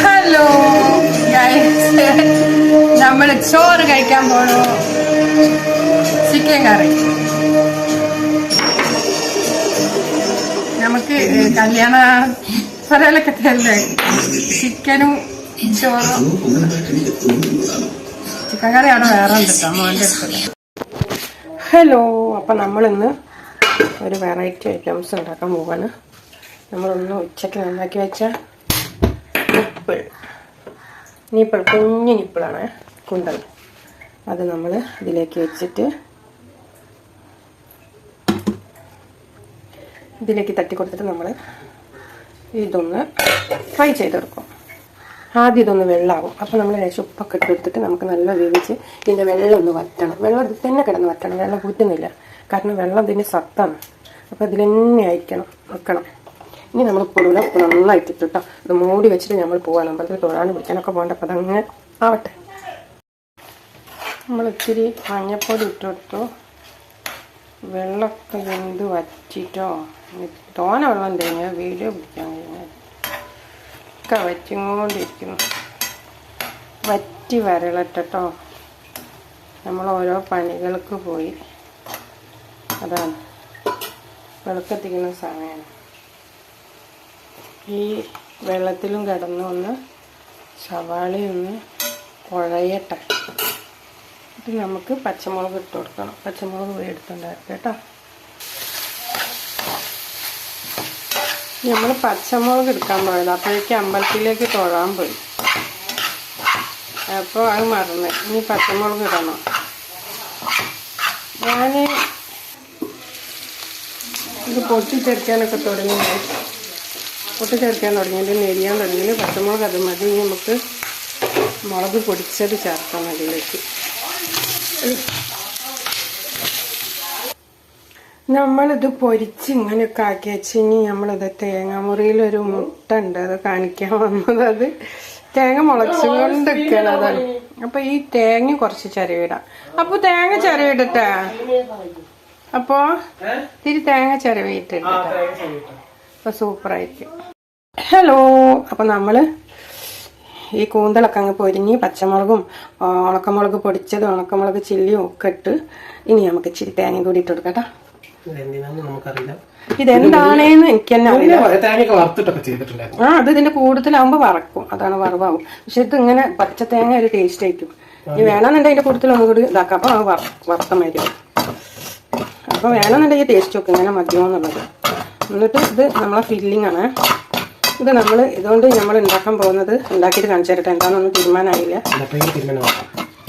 Hello നമ്മൾ ചോറ് കഴിക്കാൻ പോണു. Chicken curry. നമുക്ക് കല്യാണ സ്ഥലമൊക്കെ തരല്ലേ ചിക്കനും ചോറും. ചിക്കൻ കറിയാണ് വേറെ ഉണ്ട് മോന്റെ ഹലോ അപ്പം നമ്മളിന്ന് ഒരു വെറൈറ്റി ഐറ്റംസ് ഉണ്ടാക്കാൻ പോവാണ്. നമ്മളൊന്ന് ഉച്ചയ്ക്ക് നന്നാക്കി വെച്ച നിപ്പിൾ. നിപ്പിൾ കുഞ്ഞു നിപ്പിളാണ് കുണ്ടൽ അത് നമ്മൾ ഇതിലേക്ക് വെച്ചിട്ട് ഇതിലേക്ക് തട്ടി കൊടുത്തിട്ട് നമ്മൾ ഇതൊന്ന് ഫ്രൈ ചെയ്തെടുക്കും ആദ്യം ഇതൊന്ന് വെള്ളമാവും അപ്പോൾ നമ്മൾ ലേശം ഉപ്പൊക്കെ ഇട്ട് എടുത്തിട്ട് നമുക്ക് നല്ല വേവിച്ച് ഇതിന്റെ വെള്ളം ഒന്ന് വറ്റണം. വെള്ളം എടുത്ത് തന്നെ കിടന്ന് വറ്റണം. വെള്ളം കൂറ്റുന്നില്ല കാരണം വെള്ളം ഇതിന് സത്താണ്. അപ്പോൾ ഇതിൽ തന്നെ ആയിരിക്കണം വെക്കണം. ഇനി നമ്മൾ കൊടുവിനെ നന്നായിട്ട് കേട്ടോ ഇത് മൂടി വെച്ചിട്ട് നമ്മൾ പോവാണ്. അമ്പലത്തിൽ തൊഴാനും പിടിക്കാനൊക്കെ പോകണ്ട. അപ്പം അതങ്ങനെ ആവട്ടെ. നമ്മൾ ഇത്തിരി മഞ്ഞപ്പൊടി ഇട്ടിട്ടു വെള്ളമൊക്കെ വെന്ത് വറ്റിട്ടോ. തോന വെള്ളം തേങ്ങ വീഡിയോ പിടിക്കാൻ കഴിഞ്ഞാൽ ഒക്കെ വറ്റിങ്ങോണ്ടിരിക്കുന്നു. വറ്റി വരളട്ടോ നമ്മൾ ഓരോ പണികൾക്ക് പോയി. അതാണ്. വെളുക്കത്തിക്കുന്ന സമയമാണ് ഈ വെള്ളത്തിലും കിടന്ന് ഒന്ന് സവാളയൊന്ന് കുഴയട്ടെ. ഇത് നമുക്ക് പച്ചമുളക് ഇട്ട് കൊടുക്കണം. പച്ചമുളക് എടുത്തുണ്ടായിരുന്നു കേട്ടോ. നമ്മൾ പച്ചമുളക് എടുക്കാൻ പോയത്. അപ്പോഴേക്ക് അമ്പലത്തിലേക്ക് തൊഴാൻ പോയി. അപ്പോൾ അത് മറന്ന്. ഇനി പച്ചമുളക് ഇടണം. ഞാൻ ഇത് പൊട്ടിച്ചെടുക്കാനൊക്കെ തുടങ്ങി പൊട്ടിച്ചെടുക്കാൻ തുടങ്ങിയിട്ട് നെരിയാൻ തുടങ്ങി. പച്ചമുളക് അത് മതി. ഇനി നമുക്ക് മുളക് പൊടിച്ചത് ചേർക്കാം അതിലേക്ക്. നമ്മളിത് പൊരിച്ച് ഇങ്ങനെയൊക്കെ ആക്കി വെച്ച് ഇനി നമ്മളിത് തേങ്ങാമുറിയിൽ ഒരു മുട്ട ഉണ്ട്. അത് കാണിക്കാൻ വന്നത് അത് തേങ്ങ മുളച്ചുകൊണ്ട് നിൽക്കണതാണ് അപ്പൊ ഈ തേങ്ങ കുറച്ച് ചരവിടാം. അപ്പൊ തേങ്ങ ചരവിടട്ടെ അപ്പോ തിരി തേങ്ങ ചരവിട്ടിട്ട് അപ്പൊ സൂപ്പറായിരിക്കും. ഹലോ അപ്പൊ നമ്മൾ ഈ കൂന്തളൊക്കെ അങ്ങ് പൊരിഞ്ഞ് പച്ചമുളകും ഉണക്കമുളക് പൊടിച്ചതും ഉണക്കമുളക് ചില്ലിയും ഒക്കെ ഇട്ട് ഇനി നമുക്ക് ഇച്ചിരി തേങ്ങ കൂടി ഇട്ട് കൊടുക്കട്ടോ ഇതെന്താണേന്ന് എനിക്ക് തന്നെ അറിയില്ല. ആ അത് ഇതിന്റെ കൂടുതലാവുമ്പോ വറക്കും. അതാണ് വറവാകും പക്ഷെ ഇത് ഇങ്ങനെ പച്ച തേങ്ങ ഒരു ടേസ്റ്റ് ആയിരിക്കും. ഇനി വേണമെന്നുണ്ടെങ്കിൽ അതിന്റെ കൂടുതൽ ഒന്നും കൂടി ഇതാക്കാം. അപ്പൊ വറുത്ത മതി അപ്പൊ വേണമെന്നുണ്ടെങ്കിൽ ടേസ്റ്റ് നോക്കും ഇങ്ങനെ മതിയോ എന്നുള്ളത് എന്നിട്ട് ഇത് നമ്മളെ ഫില്ലിംഗ് ആണ്. ഇത് നമ്മൾ ഇതുകൊണ്ട് നമ്മൾ ഉണ്ടാക്കാൻ പോകുന്നത് ഉണ്ടാക്കിയിട്ട് കാണിച്ചു തരട്ടെ. എന്താണെന്നൊന്നും തീരുമാനമായില്ല.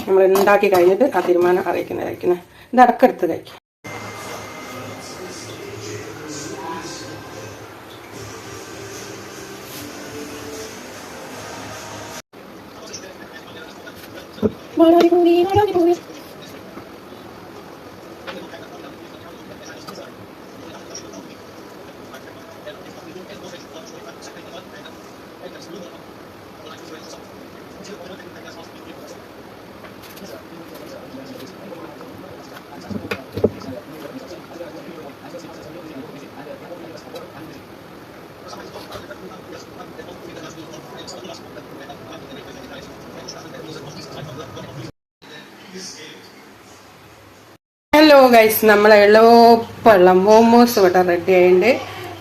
നമ്മൾ ഉണ്ടാക്കി കഴിഞ്ഞിട്ട് ആ തീരുമാനം അറിയിക്കുന്നതായിരിക്കും. ഇത് അടക്കെടുത്ത് കഴിക്കും. ഹലോ ഗൈസ് നമ്മളെ എളുപ്പമുള്ള മോമോസ് ഇവിടെ റെഡി ആയിട്ടുണ്ട്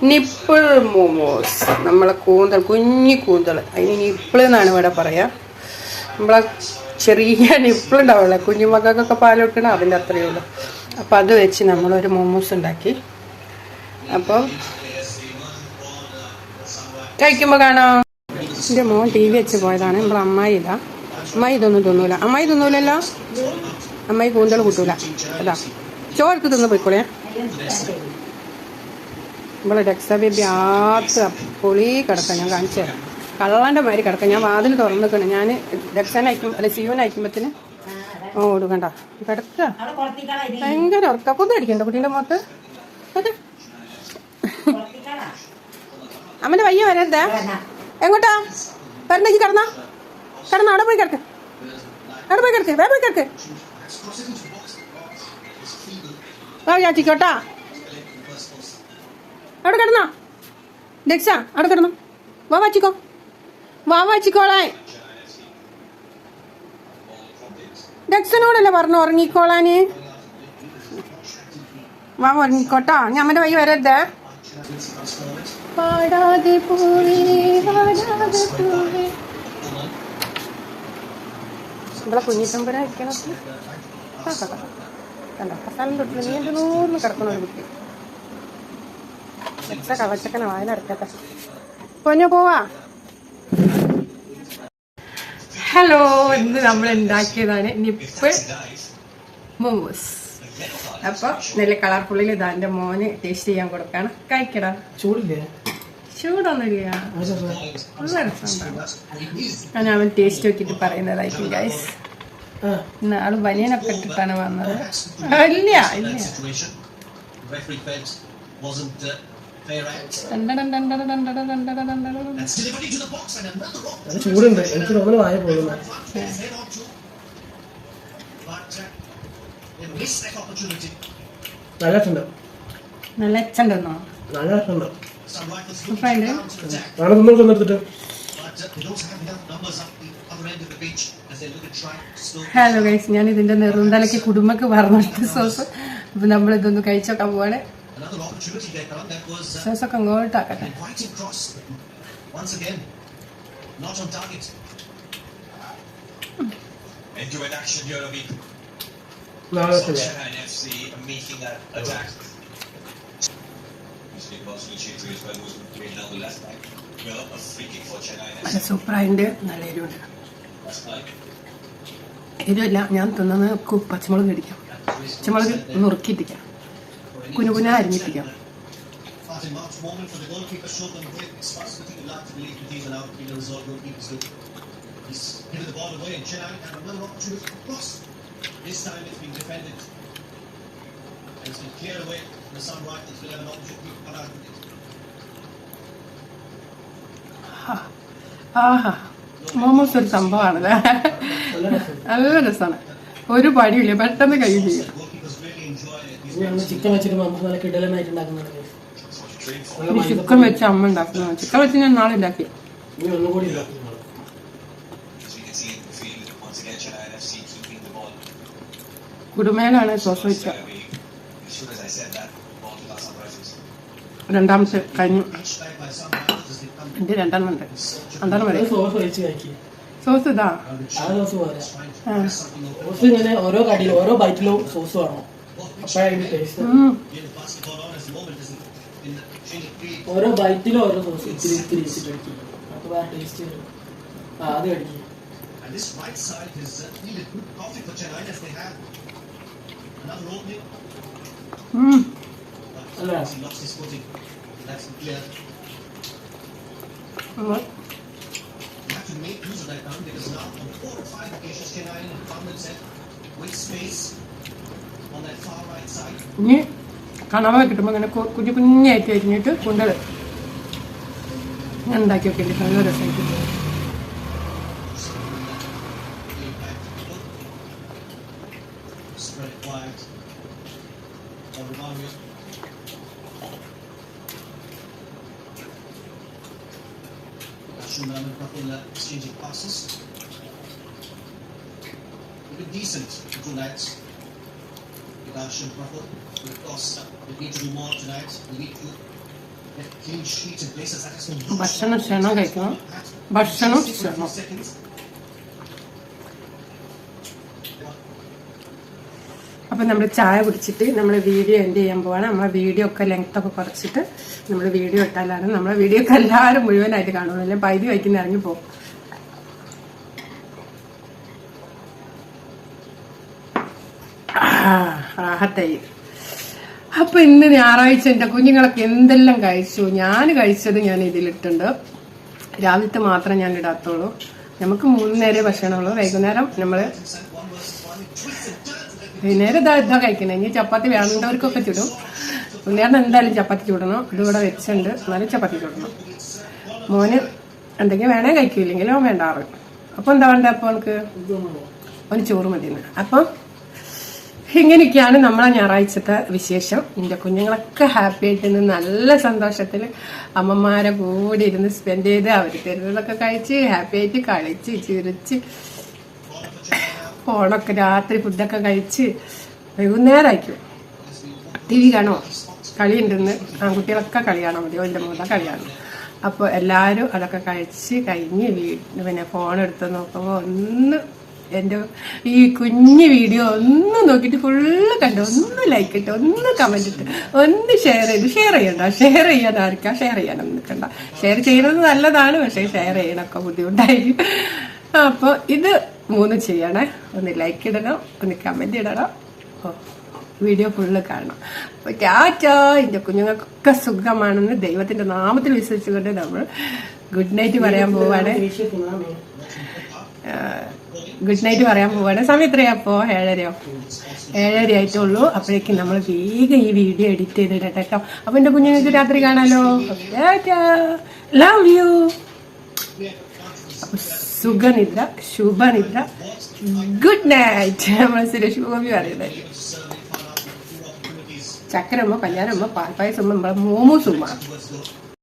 നിപ്പിൾ മോമോസ്. നമ്മളെ കൂന്തൽ കുഞ്ഞി കൂന്തൽ അതിന് നിപ്പിൾ എന്നാണ് ഇവിടെ പറയാ. നമ്മളെ ചെറിയ നിപ്പിൾ ഉണ്ടാവില്ല കുഞ്ഞുമക്കൾക്കൊക്കെ പാൽ കൊടുക്കണം അതിന്റെ അത്രയേ ഉള്ളൂ. അപ്പോൾ അത് വെച്ച് നമ്മളൊരു മോമോസ് ഉണ്ടാക്കി. അപ്പം കഴിക്കുമ്പോൾ കാണാം. എന്റെ മോൻ ടി വി വെച്ച് പോയതാണ്. നമ്മളെ അമ്മായി ഇതാ. അമ്മായി ഇതൊന്നും തിന്നൂല. അമ്മായി തിന്നൂലല്ലോ? അമ്മായി കൂന്തൽ കൂട്ടൂല. അതാ. ചോർക്ക് തിന്ന് പോയിക്കോളേ. നമ്മളെ രക്ഷ ബേബി പൊളി കിടക്കാം. ഞാൻ കാണിച്ചു തരാം. കള്ളാന്റെ മാതിരി കിടക്കാം. ഞാൻ വാതിൽ തുറന്നു നിൽക്കണം ഞാൻ രക്ഷനയക്കും അല്ലെ സിയോൻ അയക്കുമ്പത്തിന് ഓ കൊടുക്കണ്ട കിടക്കുക ഭയങ്കര ഉറക്ക. അടിക്കണ്ട കുട്ടീന്റെ മുഖത്ത് അമ്മന്റെ വയ്യ വരരുതേ എങ്ങോട്ടാ? വരണ്ടേക്ക് കിടന്നാ. കിടന്നാ. അവിടെ പോയി കിടക്ക്. അവിടെ പോയി കിടക്ക്. വേറെ പോയി കിടക്ക്. വാ ചാച്ചിക്കോട്ടാ അവിടെ കിടന്നോ. ദക്ഷ അവിടെ കിടന്നു. വാ വാച്ചിക്കോ വാ വാച്ചിക്കോളാൻ ഡക്സനോടല്ലേ പറഞ്ഞു ഉറങ്ങിക്കോളാന്. വാ ഉറങ്ങിക്കോട്ടാ. ഞാൻ വഴി വരരുതേ. പാടാതെ പൂവേ പാടാതെ പൂവേ ഇവിടെ കുഞ്ഞിത്തമ്പരായിരിക്കണം കണ്ടോ കസാലം തൊട്ടില്ല നീ എന്റെ നൂറിന് കിടക്കണ ഒരു കുട്ടി എത്ര കവച്ചക്കന വായനടക്കട്ടെ പൊന്നു പോവാ ഹലോ ഇന്ന് നമ്മൾ ഉണ്ടാക്കിയതാണ് നിപ്പ് മോമോസ് അപ്പൊ നല്ല കളർഫുള്ളിൽ ഇതാ എന്റെ മോന് ടേസ്റ്റ് ചെയ്യാൻ കൊടുക്കാണ്. കഴിക്കടാ. ചൂടില്ലേ? ചൂടൊന്നുമില്ല. നല്ല രസമുണ്ടാവും ഞാൻ അവൻ ടേസ്റ്റ് നോക്കിയിട്ട് പറയുന്നതായിരിക്കും ഗൈസ് ആൾ ബനിയനൊക്കെ ഇട്ടിട്ടാണ് വന്നത് ഇല്ല ഇല്ല uh, ചൂടുണ്ട് എനിക്ക് തോന്നുന്നു വായ പോകുന്നു uh. നല്ല രസമുണ്ട് നല്ല എച്ചുണ്ടെന്നോ നല്ല eh? attack, നാളെ തിന്നു തിന്നെടുത്തിട്ട് uh, ഹലോ ഗൈസ് ഞാൻ ഇതിന്റെ നെറുന്തലയ്ക്ക് കുടുംബക്ക് പറഞ്ഞെടുത്ത സോസ് അപ്പൊ നമ്മൾ ഇതൊന്ന് കഴിച്ചോക്കാൻ പോവാണ് uh, സോസൊക്കെ അങ്ങോട്ടാക്കട്ടെ an inviting cross. Once again, not on target. Into an action here, Ravi. നാളെ FC making that attack. FC. നല്ല എരിവുണ്ട് എരിവല്ല ഞാൻ തിന്നുന്ന പച്ചമുളക് ഇടിക്കാം പച്ചമുളക് നുറുക്കിയിട്ടിക്കാം കുനുകുന അരിഞ്ഞിട്ടിക്കാം. He's given the ball away and Chennai had another opportunity to cross. This time it's been defended. And it's been cleared away. Rifles will have an opportunity to cut out with it. ആഹാ. മോമോസ് ഒരു സംഭവമാണല്ലേ നല്ല രസമാണ് ഒരു പടിയില്ല പെട്ടെന്ന് കഴിയും ചെയ്യും. Chicken വെച്ച് അമ്മ ഉണ്ടാക്കുന്ന ചിക്കൻ വെച്ച് ഞാൻ നാളെ ഉണ്ടാക്കി. ഇനി ഒന്നും കൂടി they come എന്റെ രണ്ടെണ്ണം ഉണ്ട് ഒരു മതി സോസ് ഇതാ സോസ് ഇങ്ങനെ ഓരോ കടിയിലും ഓരോ ബൈറ്റിലും സോസ് വേണം. ഓരോ ബൈറ്റിലും ഓരോ സോസ് ഇത്തിരി ഇത്തിരി വെച്ചിട്ട് അടിക്കും അപ്പോൾ ആ ടേസ്റ്റ് വരും ആ അത് കഴിക്കും And this right side is uh, really good coffee for Chennai as they have another opening. ഉം. ഇനി കണവ കിട്ടുമ്പോൾ അങ്ങനെ കു- കുഞ്ഞു കുഞ്ഞായിട്ട് അരിഞ്ഞിട്ട് കുണ്ടൽ ഞാൻ ഉണ്ടാക്കി വെക്കേണ്ടി? നല്ല രസമായിട്ട് Going back to the book. Spread it wide. Or meron pa sila exchanging passes. With decent tonight. Will toss. We need to do more tonight. We need to get clean sheets in places that has been. അപ്പം നമ്മൾ ചായ കുടിച്ചിട്ട് നമ്മൾ video end ചെയ്യാൻ പോവാണ്. നമ്മളെ video ഒക്കെ length ഒക്കെ കുറച്ചിട്ട് നമ്മൾ വീഡിയോ ഇട്ടാലാണ് നമ്മളെ വീഡിയോ ഒക്കെ എല്ലാവരും മുഴുവനായിട്ട് കാണുള്ളൂ. അല്ലെങ്കിൽ പൈതി വയ്ക്കുന്ന ഇറങ്ങി പോകും റാഹത്തായി. അപ്പൊ ഇന്ന് ഞായറാഴ്ച എന്റെ കുഞ്ഞുങ്ങളൊക്കെ എന്തെല്ലാം കഴിച്ചു? ഞാൻ കഴിച്ചത് ഞാൻ ഇതിലിട്ടുണ്ട്. രാവിലത്തെ മാത്രം ഞാൻ ഇടാത്തുള്ളൂ നമുക്ക് മൂന്ന് നേരെ ഭക്ഷണമുള്ളൂ. വൈകുന്നേരം നമ്മൾ വൈകുന്നേരം ഇതാ ഇതാ കഴിക്കുന്നത് ഇനി ചപ്പാത്തി വേണ്ടവർക്കൊക്കെ ചുടും. വൈകുന്നേരം എന്തായാലും ചപ്പാത്തി ചുടണം. ഇതിവിടെ വെച്ചിട്ടുണ്ട്. എന്നാലും ചപ്പാത്തി ചുടണം. മോന് എന്തെങ്കിലും വേണേ കഴിക്കില്ലെങ്കിലും അവൻ വേണ്ടാറ്. അപ്പൊ എന്താ വേണ്ട അപ്പൊ അവൾക്ക്? അവന് ചോറ് മതി അപ്പം ഇങ്ങനെയൊക്കെയാണ് നമ്മളെ ഞായറാഴ്ചത്തെ വിശേഷം. എന്റെ കുഞ്ഞുങ്ങളൊക്കെ ഹാപ്പി ആയിട്ട് ഇന്ന് നല്ല സന്തോഷത്തിൽ അമ്മമാരെ കൂടി ഇരുന്ന് സ്പെൻഡ് ചെയ്ത് അവർ തരുന്നതൊക്കെ കഴിച്ച് ഹാപ്പി ആയിട്ട് കളിച്ച് ചിരിച്ച് ഫോണൊക്കെ രാത്രി ഫുഡൊക്കെ കഴിച്ച് വൈകുന്നേരമായിരിക്കും ടി വി കാണോ കളിയുണ്ടെന്ന് ആൺകുട്ടികളൊക്കെ കളിയാണോ? മതി എന്റെ മോളെ കളിയാണ്. അപ്പോൾ എല്ലാവരും അതൊക്കെ കഴിച്ച് കഴിഞ്ഞ് വീട്ടിൽ പിന്നെ ഫോൺ എടുത്ത് നോക്കുമ്പോൾ ഒന്ന് എന്റെ ഈ കുഞ്ഞു വീഡിയോ ഒന്ന് നോക്കിയിട്ട് ഫുള്ള് കണ്ടു? ഒന്ന് ലൈക്ക് ഇട്ട് ഒന്ന് കമന്റ് ഇട്ട് ഒന്ന് ഷെയർ ചെയ്ത് ഷെയർ ചെയ്യണ്ട ഷെയർ ചെയ്യാൻ ആർക്കാ ഷെയർ ചെയ്യാനൊന്നും നിൽക്കണ്ട ഷെയർ ചെയ്യുന്നത് നല്ലതാണ് പക്ഷേ ഷെയർ ചെയ്യണമൊക്കെ ബുദ്ധിമുട്ടായി. അപ്പോൾ ഇത് മൂന്ന് ചെയ്യണേ. ഒന്ന് ലൈക്ക് ഇടണം ഒന്ന് കമന്റ് ഇടണം. ഓ വീഡിയോ ഫുള്ള് കാണണം. അപ്പോൾ ടാറ്റാ എന്റെ കുഞ്ഞുങ്ങൾക്കൊക്കെ സുഖമാണെന്ന് ദൈവത്തിന്റെ നാമത്തിൽ വിശ്വസിച്ചുകൊണ്ട് നമ്മൾ ഗുഡ് നൈറ്റ് പറയാൻ പോവാണ്. ഗുഡ് നൈറ്റ് പറയാൻ പോവാണ്. സമയം എത്രയാ അപ്പോ ഏഴരയോ? ഏഴര ആയിട്ടുള്ളൂ അപ്പോഴേക്കും നമ്മൾ വേഗം ഈ വീഡിയോ എഡിറ്റ് ചെയ്തിടട്ടെ കേട്ടോ അപ്പൊ എന്റെ കുഞ്ഞുങ്ങൾക്ക് രാത്രി കാണാലോ. ലവ് യു അപ്പൊ സുഖനിദ്ര ശുഭനിദ്ര ഗുഡ് നൈറ്റ് നമ്മൾ സുരേഷ് ഗോപി പറയുന്നത്. ചക്കരമ്മ കല്യാണമ്മ പാൽപ്പായസമ്മ നമ്മളെ മോമൂസുമ്മ.